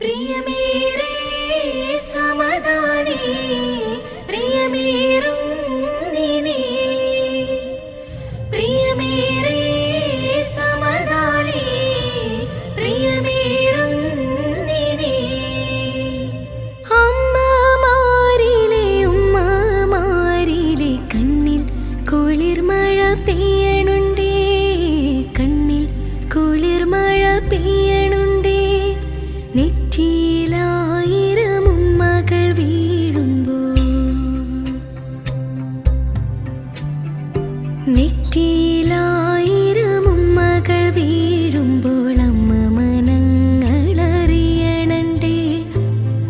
പ്രിയമേറെ സമദാനേ. നെറ്റിയിലായിരം ഉമ്മകൾ വീഴുമ്പോൾ അമ്മ മനങ്ങളറിയണണ്ടേ.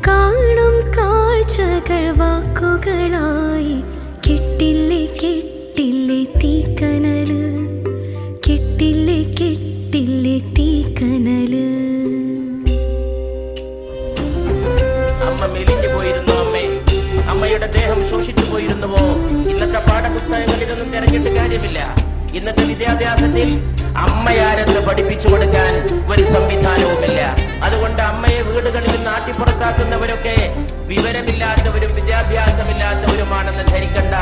കാണും കാഴ്ചകൾ വാക്കുകളായി. കെട്ടില്ലേ കെട്ടില്ലേ തീക്കനൽ. കെട്ടില്ലേ കെട്ടില്ലേ തീക്കനൽ. അമ്മ മെലിഞ്ഞു അമ്മയുടെ ദേഹം ശോഷിച്ചു പോയിരുന്നുവോ വിദ്യാഭ്യാസത്തിൽ അമ്മയാരെന്ന് പഠിപ്പിച്ചു കൊടുക്കാൻ ഒരു സംവിധാനവുമില്ല. അതുകൊണ്ട് അമ്മയെ വീടുകളിൽ നാട്ടിപ്പുറത്താക്കുന്നവരൊക്കെ വിവരമില്ലാത്തവരും വിദ്യാഭ്യാസമില്ലാത്തവരുമാണെന്ന് ധരിക്കണ്ട.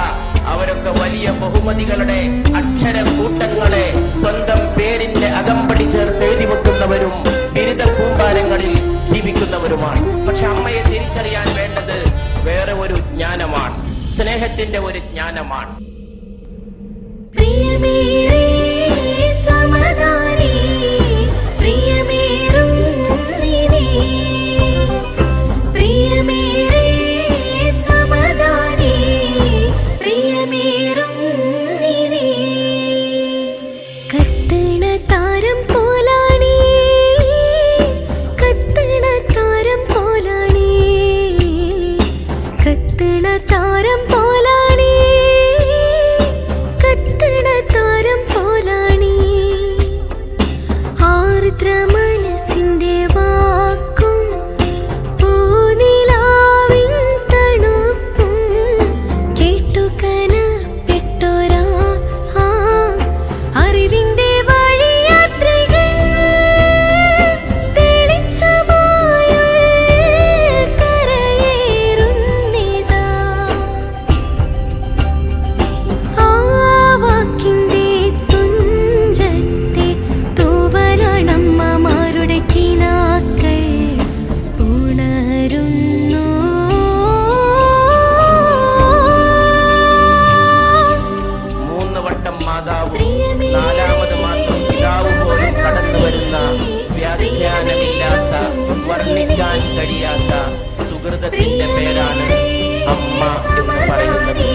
അവരൊക്കെ വലിയ ബഹുമതികളുടെ അക്ഷര കൂട്ടങ്ങളെ സ്വന്തം പേരിന്റെ അകമ്പടി ചേർത്ത് എഴുതി വെക്കുന്നവരും ബിരുദ കൂമ്പാരങ്ങളിൽ ജീവിക്കുന്നവരുമാണ്. പക്ഷെ അമ്മയെ തിരിച്ചറിയാൻ വേണ്ടത് വേറെ ഒരു ജ്ഞാനമാണ്. സ്നേഹത്തിന്റെ ഒരു ജ്ഞാനമാണ്. പ്രിയമേറെ മനസ്സിന്റെ വരുന്ന വ്യാഖ്യാനമില്ലാത്ത വർണിക്കാൻ കഴിയാത്ത സുഹൃതത്തിന്റെ പേരാണ് അമ്മ എന്ന് പറയുന്നത്.